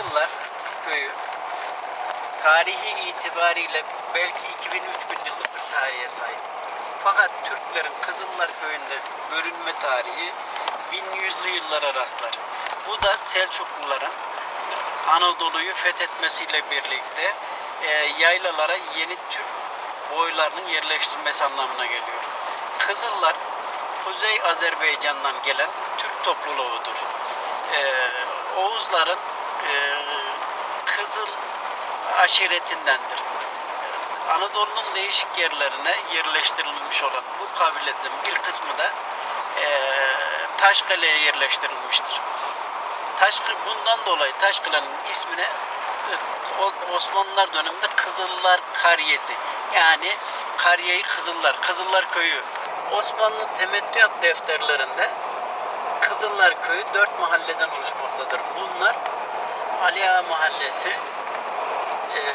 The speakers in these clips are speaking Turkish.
Kızıllar köyü tarihi itibariyle belki 2000-3000 yıllık bir tarihe sahip. Fakat Türklerin Kızıllar köyünde görünme tarihi 1100'lü yıllara rastlar. Bu da Selçukluların Anadolu'yu fethetmesiyle birlikte e, yaylalara yeni Türk boylarının yerleştirilmesi anlamına geliyor. Kızıllar Kuzey Azerbaycan'dan gelen Türk topluluğudur. Ee, Oğuzların e, Kızıl aşiretindendir. Anadolu'nun değişik yerlerine yerleştirilmiş olan bu kabiletin bir kısmı da e, Taşkale'ye yerleştirilmiştir. Taş, bundan dolayı Taşkale'nin ismine e, Osmanlılar döneminde Kızıllar Kariyesi yani Kariye'yi Kızıllar, Kızıllar Köyü. Osmanlı temettüat defterlerinde Kızıllar Köyü dört mahalleden oluşmaktadır. Bunlar Ali Ağa Mahallesi, eee,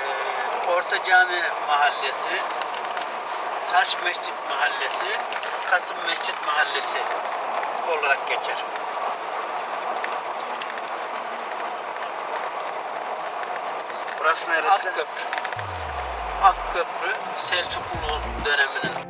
Orta Cami Mahallesi, Taş Mescit Mahallesi, Kasım Mescit Mahallesi olarak geçer. Burası neresi? Akköprü. Akköprü Selçuklu döneminin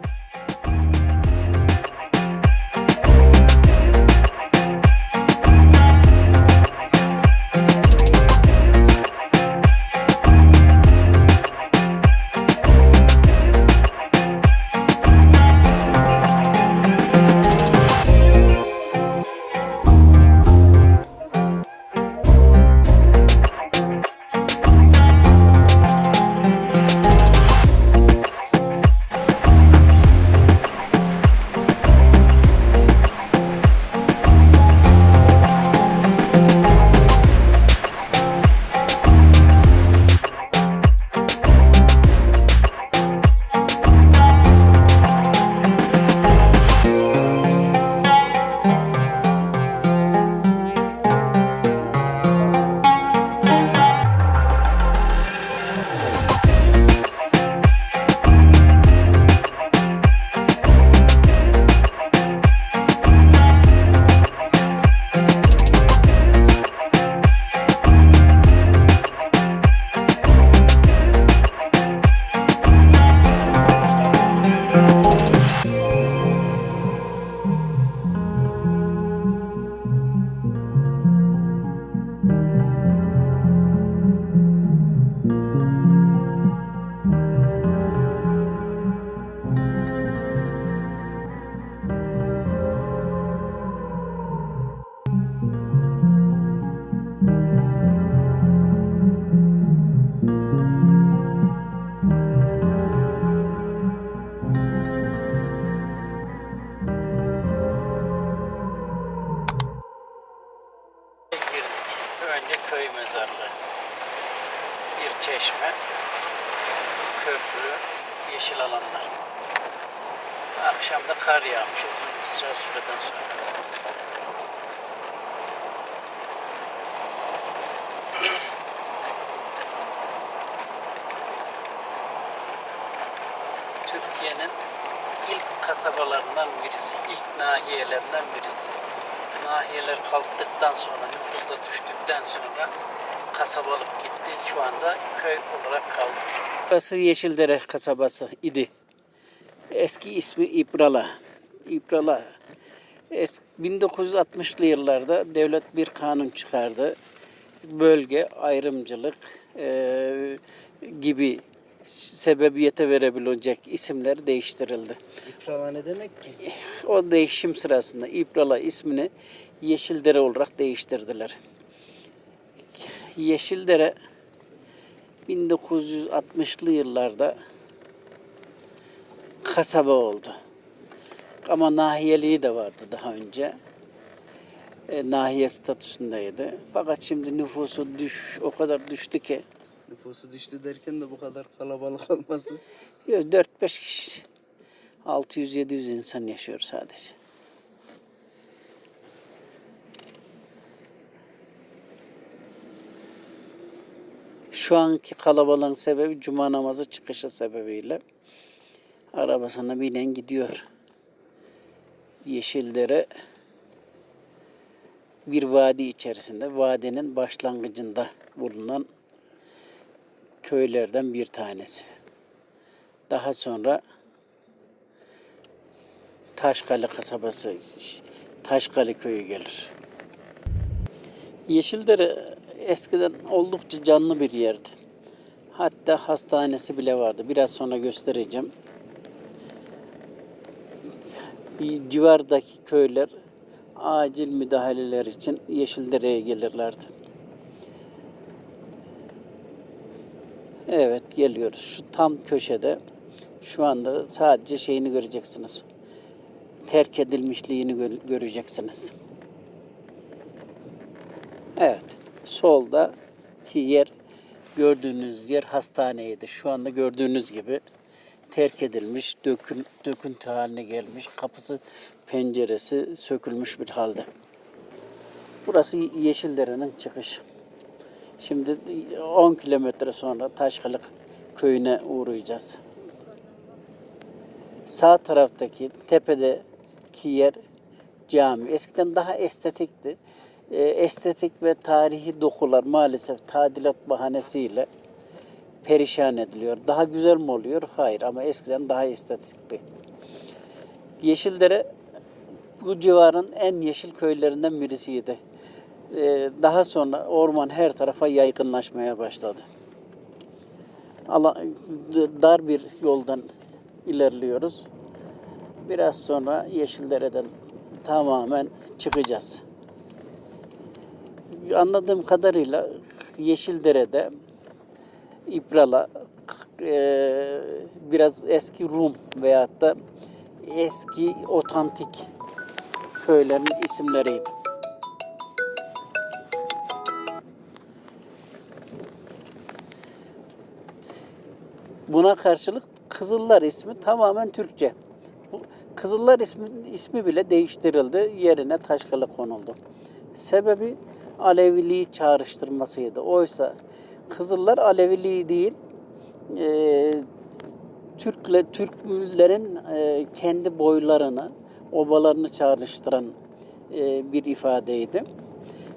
kasabalarından birisi, ilk nahiyelerinden birisi. Nahiyeler kalktıktan sonra, nüfus da düştükten sonra kasabalık gitti. Şu anda köy olarak kaldı. Burası Yeşildere kasabası idi. Eski ismi İbrala. İbrala. Es 1960'lı yıllarda devlet bir kanun çıkardı. Bölge ayrımcılık eee, gibi sebebiyete verebilecek isimler değiştirildi. İprava ne demek ki? O değişim sırasında İbrala ismini Yeşildere olarak değiştirdiler. Yeşildere 1960'lı yıllarda kasaba oldu. Ama nahiyeliği de vardı daha önce. E, nahiye statüsündeydi. Fakat şimdi nüfusu düş o kadar düştü ki Nüfusu düştü derken de bu kadar kalabalık olması. 4-5 kişi 600-700 insan yaşıyor sadece. Şu anki kalabalığın sebebi cuma namazı çıkışı sebebiyle arabasına binen gidiyor. Yeşildere bir vadi içerisinde, vadinin başlangıcında bulunan köylerden bir tanesi. Daha sonra Taşkale kasabası, Taşkale köyü gelir. Yeşildere eskiden oldukça canlı bir yerdi. Hatta hastanesi bile vardı. Biraz sonra göstereceğim. Civardaki köyler acil müdahaleler için Yeşildere'ye gelirlerdi. Evet geliyoruz. Şu tam köşede şu anda sadece şeyini göreceksiniz. Terk edilmişliğini gö- göreceksiniz. Evet. Solda ki yer gördüğünüz yer hastaneydi. Şu anda gördüğünüz gibi terk edilmiş, dökün, döküntü haline gelmiş. Kapısı, penceresi sökülmüş bir halde. Burası Yeşildere'nin çıkışı. Şimdi 10 kilometre sonra Taşkılık köyüne uğrayacağız. Sağ taraftaki tepedeki yer cami. Eskiden daha estetikti. Ee, estetik ve tarihi dokular maalesef tadilat bahanesiyle perişan ediliyor. Daha güzel mi oluyor? Hayır ama eskiden daha estetikti. Yeşildere bu civarın en yeşil köylerinden birisiydi. Ee, daha sonra orman her tarafa yaygınlaşmaya başladı. Dar bir yoldan ilerliyoruz. Biraz sonra Yeşildere'den tamamen çıkacağız. Anladığım kadarıyla Yeşildere'de İprala eee, biraz eski Rum veyahut da eski otantik köylerin isimleriydi. Buna karşılık Kızıllar ismi tamamen Türkçe. Kızıllar ismi, ismi bile değiştirildi. Yerine Taşkalı konuldu. Sebebi Aleviliği çağrıştırmasıydı. Oysa Kızıllar Aleviliği değil, e, Türkle Türklerin e, kendi boylarını, obalarını çağrıştıran e, bir ifadeydi.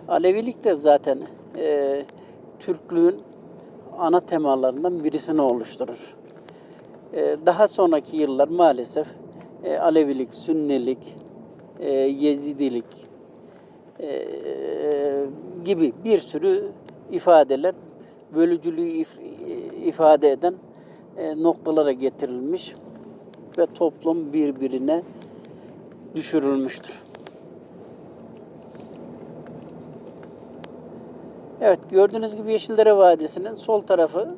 Alevilik de zaten e, Türklüğün ana temalarından birisini oluşturur. E, daha sonraki yıllar maalesef e, Alevilik, Sünnilik, e, Yezidilik e, gibi bir sürü ifadeler bölücülüğü if- ifade eden noktalara getirilmiş ve toplum birbirine düşürülmüştür. Evet gördüğünüz gibi Yeşildere Vadisi'nin sol tarafı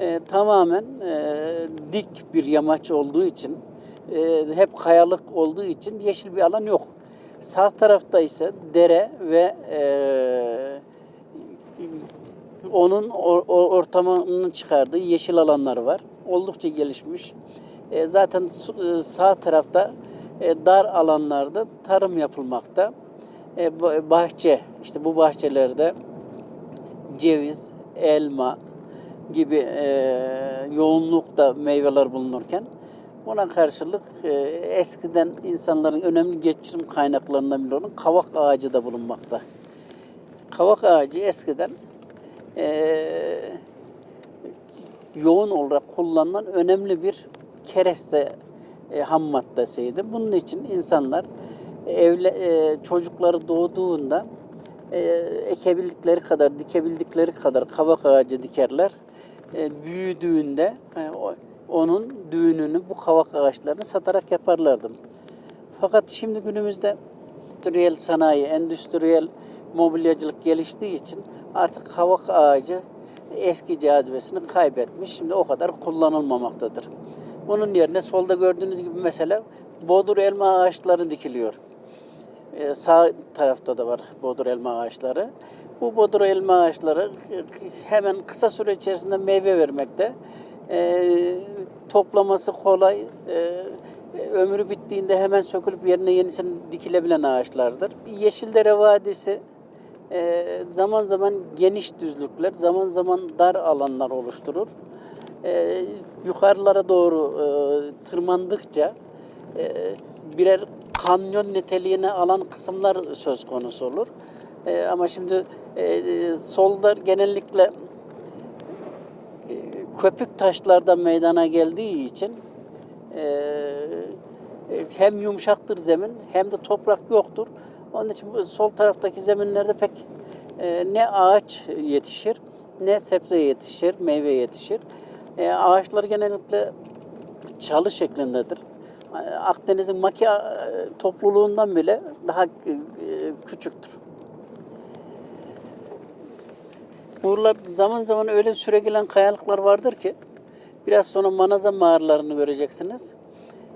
e, tamamen e, dik bir yamaç olduğu için e, hep kayalık olduğu için yeşil bir alan yok. Sağ tarafta ise dere ve e, onun or, or- ortamının çıkardığı yeşil alanlar var. Oldukça gelişmiş. E, zaten e, sağ tarafta e, dar alanlarda tarım yapılmakta. E, ba- bahçe, işte bu bahçelerde ceviz, elma gibi e, yoğunlukta meyveler bulunurken buna karşılık e, eskiden insanların önemli geçirim kaynaklarından biri olan kavak ağacı da bulunmakta. Kavak ağacı eskiden e, yoğun olarak kullanılan önemli bir kereste e, ham maddesiydi. Bunun için insanlar evle e, çocukları doğduğunda e, ekebildikleri kadar, dikebildikleri kadar kavak ağacı dikerler. E, büyüdüğünde e, onun düğününü bu kavak ağaçlarını satarak yaparlardı. Fakat şimdi günümüzde endüstriyel sanayi, endüstriyel mobilyacılık geliştiği için artık kavak ağacı eski cazibesini kaybetmiş. Şimdi o kadar kullanılmamaktadır. Bunun yerine solda gördüğünüz gibi mesela bodur elma ağaçları dikiliyor. Ee, sağ tarafta da var bodur elma ağaçları. Bu bodur elma ağaçları e, hemen kısa süre içerisinde meyve vermekte. Ee, toplaması kolay. Ee, ömrü bittiğinde hemen sökülüp yerine yenisini dikilebilen ağaçlardır. Yeşildere Vadisi e, zaman zaman geniş düzlükler, zaman zaman dar alanlar oluşturur. E, yukarılara doğru e, tırmandıkça e, birer kanyon niteliğine alan kısımlar söz konusu olur. E, ama şimdi e, e, solda genellikle e, köpük taşlardan meydana geldiği için e, e, hem yumuşaktır zemin hem de toprak yoktur. Onun için sol taraftaki zeminlerde pek e, ne ağaç yetişir ne sebze yetişir, meyve yetişir. E, ağaçlar genellikle çalı şeklindedir. E, Akdeniz'in maki e, topluluğundan bile daha e, küçüktür. Buralar zaman zaman öyle süregelen kayalıklar vardır ki biraz sonra Manaza mağaralarını göreceksiniz.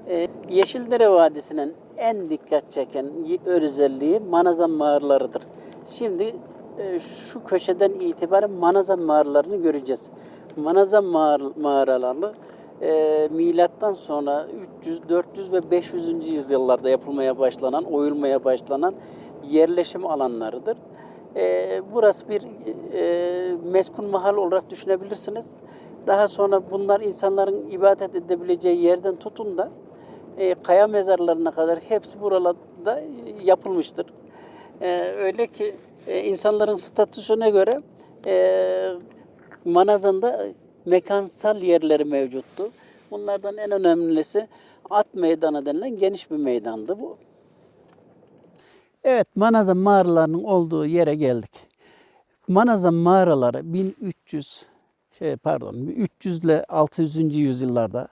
Ee, Yeşildere Vadisi'nin en dikkat çeken özelliği Manazan mağaralarıdır. Şimdi e, şu köşeden itibaren Manazan mağaralarını göreceğiz. Manazan mağar mağaraları e, milattan sonra 300, 400 ve 500. yüzyıllarda yapılmaya başlanan, oyulmaya başlanan yerleşim alanlarıdır. E, burası bir e, meskun mahal olarak düşünebilirsiniz. Daha sonra bunlar insanların ibadet edebileceği yerden tutun da e, kaya mezarlarına kadar hepsi buralarda yapılmıştır. E, öyle ki e, insanların statüsüne göre e, Manazan'da mekansal yerleri mevcuttu. Bunlardan en önemlisi at meydanı denilen geniş bir meydandı bu. Evet, Manazan mağaralarının olduğu yere geldik. Manazan mağaraları 1300 şey pardon 300 ile 600. yüzyıllarda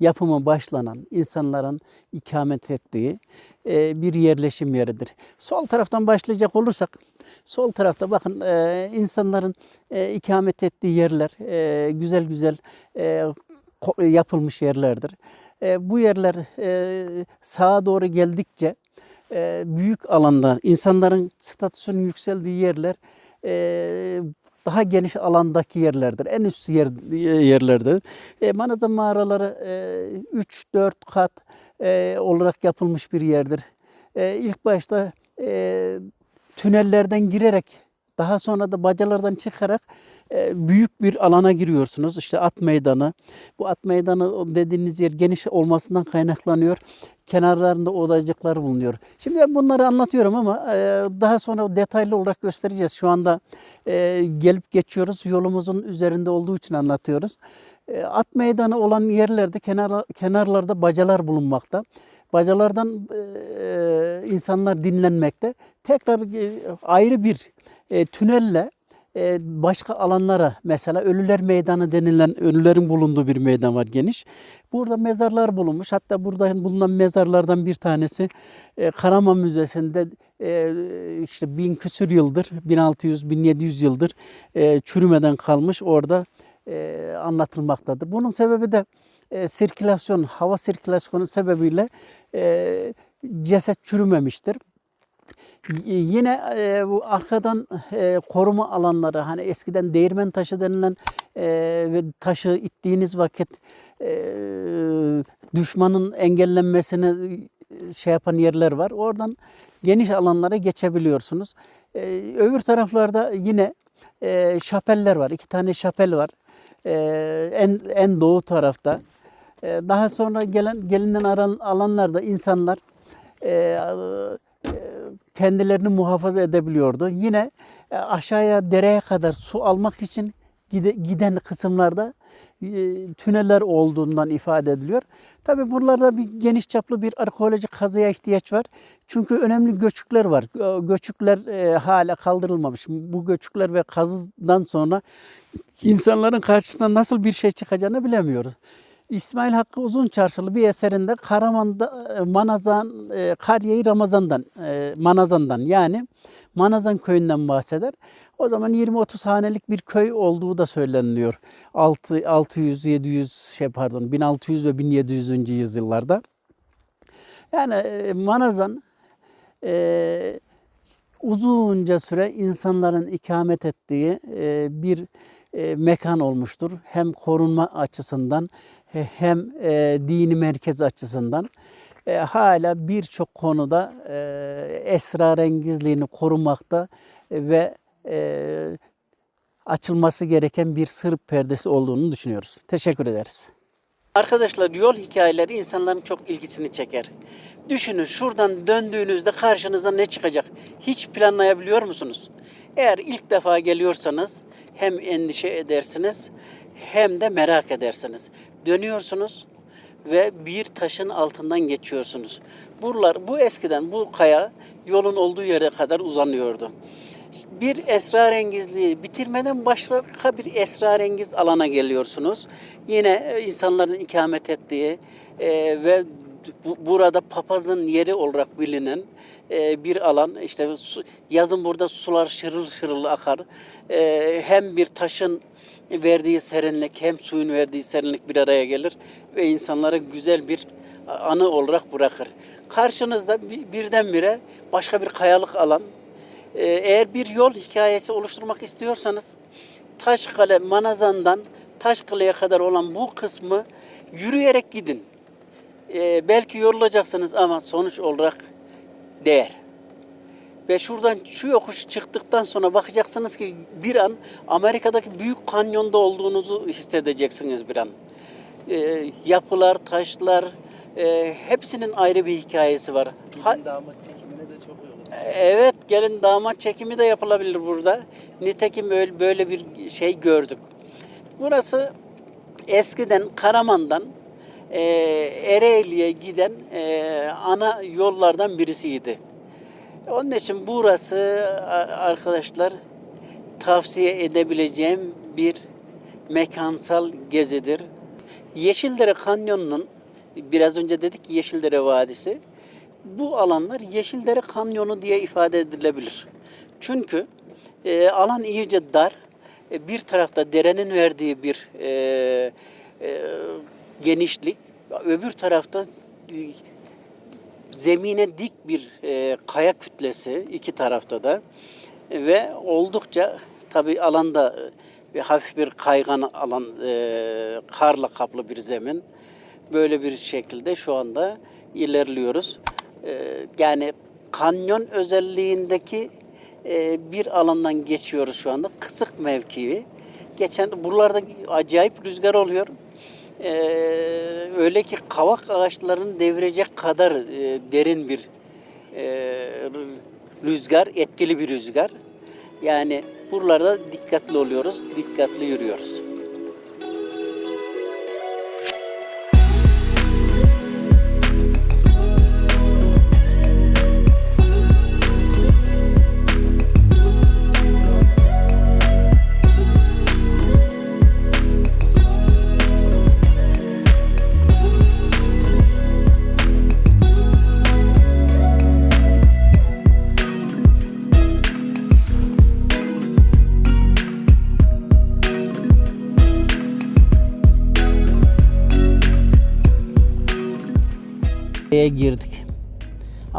yapımı başlanan insanların ikamet ettiği e, bir yerleşim yeridir. Sol taraftan başlayacak olursak sol tarafta bakın e, insanların e, ikamet ettiği yerler güzel güzel yapılmış yerlerdir. Bu yerler sağa doğru geldikçe büyük alanda insanların statüsünün yükseldiği yerler daha geniş alandaki yerlerdir. En üst yer, yerlerdir. E, Manazan mağaraları 3-4 kat e, olarak yapılmış bir yerdir. E, ilk başta e, tünellerden girerek daha sonra da bacalardan çıkarak e, büyük bir alana giriyorsunuz. İşte at meydanı. Bu at meydanı dediğiniz yer geniş olmasından kaynaklanıyor. Kenarlarında odacıklar bulunuyor. Şimdi ben bunları anlatıyorum ama e, daha sonra detaylı olarak göstereceğiz. Şu anda e, gelip geçiyoruz. Yolumuzun üzerinde olduğu için anlatıyoruz. At meydanı olan yerlerde kenar, kenarlarda bacalar bulunmakta. Bacalardan e, insanlar dinlenmekte. Tekrar e, ayrı bir e, tünelle e, başka alanlara mesela Ölüler Meydanı denilen ölülerin bulunduğu bir meydan var geniş. Burada mezarlar bulunmuş. Hatta burada bulunan mezarlardan bir tanesi e, Karaman Müzesi'nde e, işte bin küsür yıldır 1600-1700 yıldır e, çürümeden kalmış orada e, anlatılmaktadır. Bunun sebebi de e, sirkülasyon, hava sirkülasyonu sebebiyle e, ceset çürümemiştir. Yine e, bu arkadan e, koruma alanları hani eskiden değirmen taşı denilen e, taşı ittiğiniz vakit e, düşmanın engellenmesini e, şey yapan yerler var. Oradan geniş alanlara geçebiliyorsunuz. E, öbür taraflarda yine e, şapeller var. İki tane şapel var. E, en en doğu tarafta. E, daha sonra gelen gelinen aran- alanlarda insanlar e, e, kendilerini muhafaza edebiliyordu. Yine e, aşağıya dereye kadar su almak için gide- giden kısımlarda e, tüneller olduğundan ifade ediliyor. Tabi buralarda bir geniş çaplı bir arkeolojik kazıya ihtiyaç var. Çünkü önemli göçükler var. Gö- Göçükler e, hala kaldırılmamış. Bu göçükler ve kazıdan sonra insanların karşısına nasıl bir şey çıkacağını bilemiyoruz. İsmail Hakkı Uzun Çarşılı bir eserinde Karaman'da e, Manazan, e, Kariye-i Ramazan'dan, e, Manazan'dan yani Manazan köyünden bahseder. O zaman 20-30 hanelik bir köy olduğu da söyleniliyor. 6, 600-700 şey pardon 1600 ve 1700. yüzyıllarda. Yani e, Manazan e, uzunca süre insanların ikamet ettiği e, bir e, mekan olmuştur. Hem korunma açısından he- hem e, dini merkez açısından E, hala birçok konuda e, esrarengizliğini korumakta ve e, açılması gereken bir sır perdesi olduğunu düşünüyoruz. Teşekkür ederiz. Arkadaşlar yol hikayeleri insanların çok ilgisini çeker. Düşünün şuradan döndüğünüzde karşınıza ne çıkacak? Hiç planlayabiliyor musunuz? Eğer ilk defa geliyorsanız hem endişe edersiniz hem de merak edersiniz. Dönüyorsunuz ve bir taşın altından geçiyorsunuz. Buralar bu eskiden bu kaya yolun olduğu yere kadar uzanıyordu. Bir esrarengizliği bitirmeden başka bir esrarengiz alana geliyorsunuz. Yine insanların ikamet ettiği e, ve bu- burada papazın yeri olarak bilinen e, bir alan. İşte su- yazın burada sular şırıl şırıl akar. E, hem bir taşın verdiği serinlik hem suyun verdiği serinlik bir araya gelir ve insanlara güzel bir anı olarak bırakır. Karşınızda bir- birdenbire başka bir kayalık alan. Ee, Eğer bir yol hikayesi oluşturmak istiyorsanız Taşkale Manazan'dan Taşkale'ye kadar olan bu kısmı yürüyerek gidin. Ee, belki yorulacaksınız ama sonuç olarak değer. Ve şuradan şu yokuş çıktıktan sonra bakacaksınız ki bir an Amerika'daki büyük kanyonda olduğunuzu hissedeceksiniz bir an. Ee, yapılar, taşlar, e, hepsinin ayrı bir hikayesi var. Ha- Bizim damat çekimine de çok uygun. Evet gelin damat çekimi de yapılabilir burada. Nitekim öyle, böyle bir şey gördük. Burası eskiden Karaman'dan e, Ereğli'ye giden e, ana yollardan birisiydi. Onun için burası arkadaşlar tavsiye edebileceğim bir mekansal gezidir. Yeşildere Kanyonu'nun biraz önce dedik ki Yeşildere Vadisi. Bu alanlar Yeşildere Kanyonu diye ifade edilebilir. Çünkü e, alan iyice dar. E, bir tarafta derenin verdiği bir e, e, genişlik, öbür tarafta zemine dik bir e, kaya kütlesi iki tarafta da ve oldukça tabi alanda e, hafif bir kaygan alan e, karla kaplı bir zemin böyle bir şekilde şu anda ilerliyoruz. E, yani kanyon özelliğindeki e, bir alandan geçiyoruz şu anda kısık mevkii. Geçen buralarda acayip rüzgar oluyor. Ee, öyle ki kavak ağaçlarını devirecek kadar e, derin bir e, rüzgar, etkili bir rüzgar. Yani buralarda dikkatli oluyoruz, dikkatli yürüyoruz.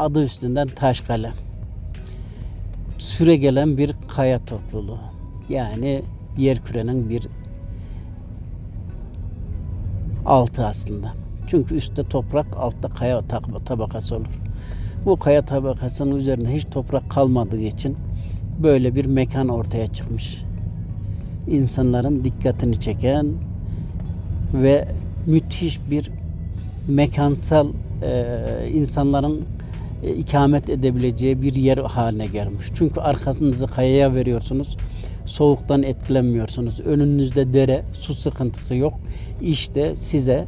Adı üstünden Taşkale. Süre gelen bir kaya topluluğu. Yani yer kürenin bir altı aslında. Çünkü üstte toprak, altta kaya tab- tabakası olur. Bu kaya tabakasının üzerinde hiç toprak kalmadığı için böyle bir mekan ortaya çıkmış. İnsanların dikkatini çeken ve müthiş bir mekansal e, insanların e, ikamet edebileceği bir yer haline gelmiş. Çünkü arkanızı kayaya veriyorsunuz. Soğuktan etkilenmiyorsunuz. Önünüzde dere, su sıkıntısı yok. İşte size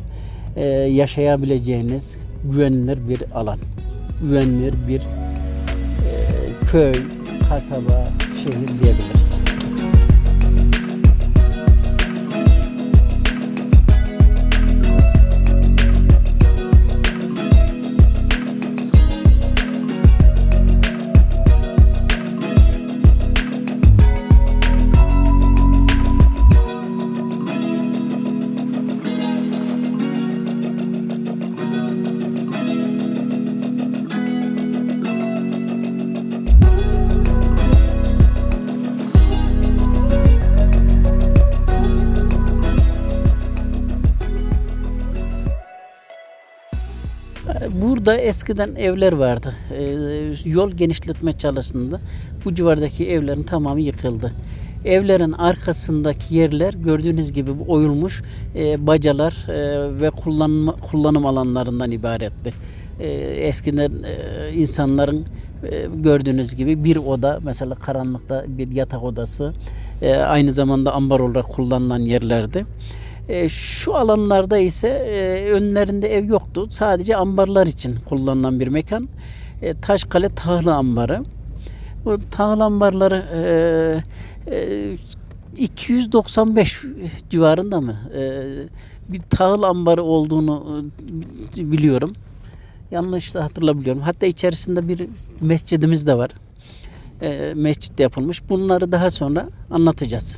e, yaşayabileceğiniz güvenilir bir alan. Güvenilir bir e, köy, kasaba, şehir diyebiliriz. Burada eskiden evler vardı. Ee, yol genişletme çalıştığında bu civardaki evlerin tamamı yıkıldı. Evlerin arkasındaki yerler gördüğünüz gibi oyulmuş e, bacalar e, ve kullanım, kullanım alanlarından ibaretti. E, eskiden e, insanların e, gördüğünüz gibi bir oda mesela karanlıkta bir yatak odası e, aynı zamanda ambar olarak kullanılan yerlerdi. E, şu alanlarda ise e, önlerinde ev yoktu. Sadece ambarlar için kullanılan bir mekan. E, Taşkale Tahlı Ambarı. Bu tahıl ambarları e, e, 295 civarında mı? Bir tahıl ambarı olduğunu biliyorum. Yanlış da hatırlayabiliyorum. Hatta içerisinde bir mescidimiz de var. E, mescit yapılmış. Bunları daha sonra anlatacağız.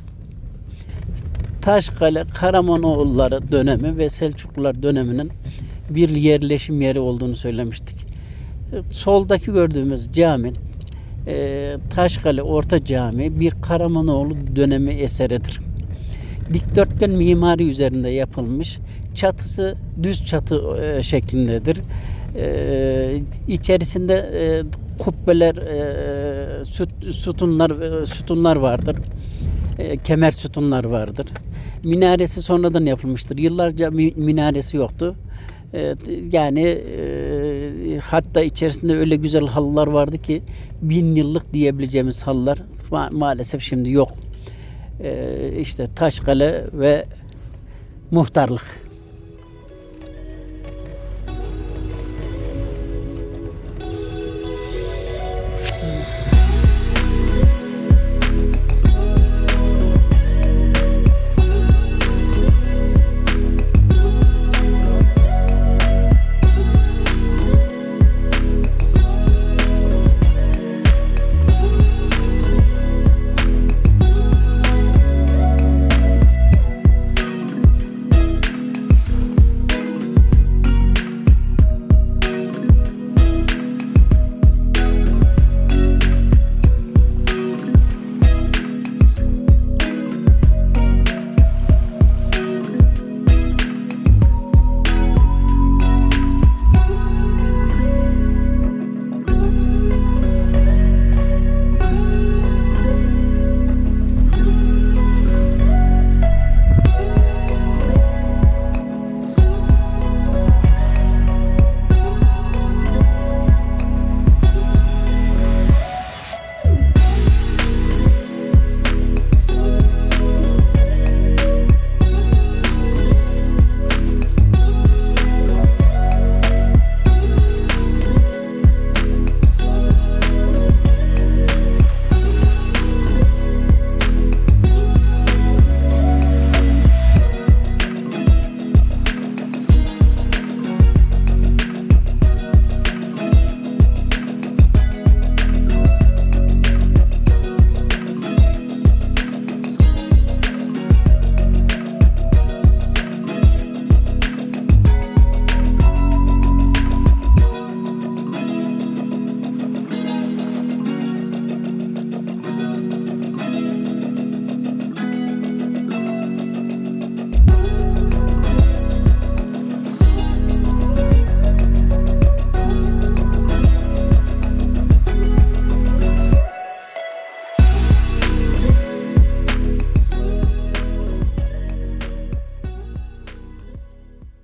Taşkale Karamanoğulları dönemi ve Selçuklular döneminin bir yerleşim yeri olduğunu söylemiştik. E, Soldaki gördüğümüz cami e, Taşkale Orta Cami bir Karamanoğlu dönemi eseridir. Dikdörtgen mimari üzerinde yapılmış. Çatısı düz çatı e, şeklindedir. İçerisinde kubbeler, süt, sütunlar, sütunlar vardır. E, kemer sütunlar vardır. Minaresi sonradan yapılmıştır. Yıllarca mi- minaresi yoktu. E, yani e, hatta içerisinde öyle güzel halılar vardı ki bin yıllık diyebileceğimiz halılar ma- maalesef şimdi yok. E, işte Taşkale ve muhtarlık.